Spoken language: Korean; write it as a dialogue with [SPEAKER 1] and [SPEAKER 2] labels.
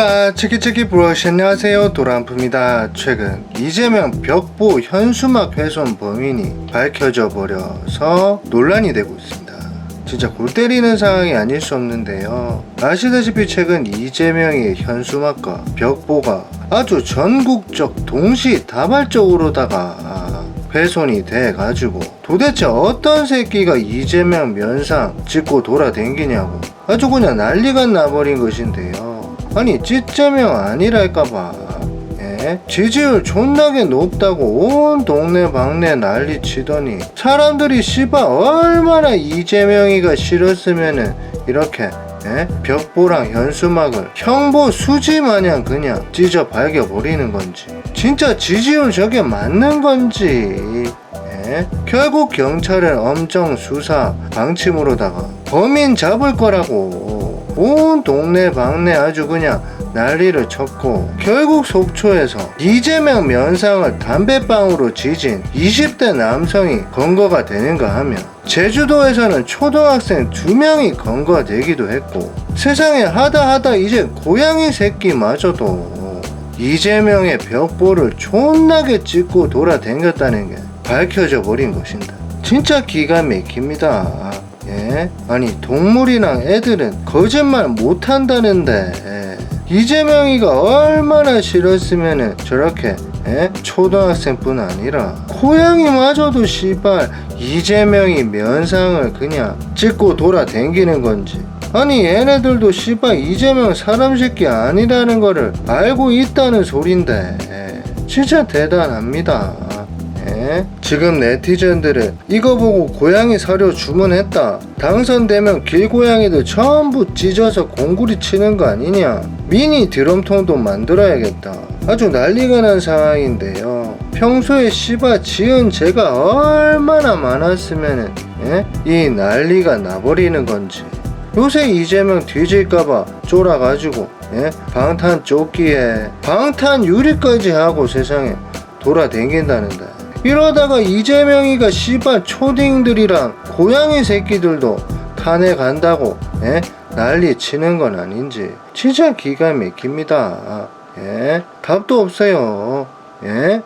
[SPEAKER 1] 우와 치키치키 브러쉬 안녕하세요. 도란프입니다. 최근 이재명 벽보 현수막 훼손 범인이 밝혀져 버려서 논란이 되고 있습니다. 진짜 골 때리는 상황이 아닐 수 없는데요. 아시다시피 최근 이재명의 현수막과 벽보가 아주 전국적 동시다발적으로다가 훼손이 돼가지고 도대체 어떤 새끼가 이재명 면상 찍고 돌아댕기냐고 아주 그냥 난리가 나버린 것인데요 아니 찌쩌명 아니랄까봐 예? 지지율 존나게 높다고 온 동네 방네 난리 치더니 사람들이 씨발 얼마나 이재명이가 싫었으면은 이렇게 예? 벽보랑 현수막을 형보 수지 마냥 그냥 찢어 발겨버리는 건지 진짜 지지율 저게 맞는 건지 예? 결국 경찰은 엄정 수사 방침으로다가 범인 잡을 거라고 온 동네 방네 아주 그냥 난리를 쳤고 결국 속초에서 이재명 면상을 담배방으로 지진 20대 남성이 검거가 되는가 하면 제주도에서는 초등학생 두명이 검거가 되기도 했고 세상에 하다 하다 이제 고양이 새끼마저도 이재명의 벽보를 존나게 찍고 돌아댕겼다는 게 밝혀져 버린 것인다. 진짜 기가 막힙니다. 예? 아니 동물이랑 애들은 거짓말 못한다는데 예. 이재명이가 얼마나 싫었으면은 저렇게 예? 초등학생뿐 아니라 고양이마저도 씨발 이재명이 면상을 그냥 찍고 돌아댕기는 건지 아니 얘네들도 씨발 이재명 사람 새끼 아니라는 거를 알고 있다는 소린데 예. 진짜 대단합니다 예? 지금 네티즌들은 이거 보고 고양이 사료 주문했다. 당선되면 길고양이들 전부 찢어서 공구리 치는 거 아니냐. 미니 드럼통도 만들어야겠다. 아주 난리가 난 상황인데요. 평소에 씨바 지은 죄가 얼마나 많았으면 예? 이 난리가 나버리는 건지. 요새 이재명 뒤질까봐 쫄아가지고 예? 방탄 조끼에 방탄 유리까지 하고 세상에 돌아댕긴다는데 이러다가 이재명이가 씨발 초딩들이랑 고양이 새끼들도 탄핵 간다고 예? 난리 치는 건 아닌지 진짜 기가 막힙니다 예? 답도 없어요 예?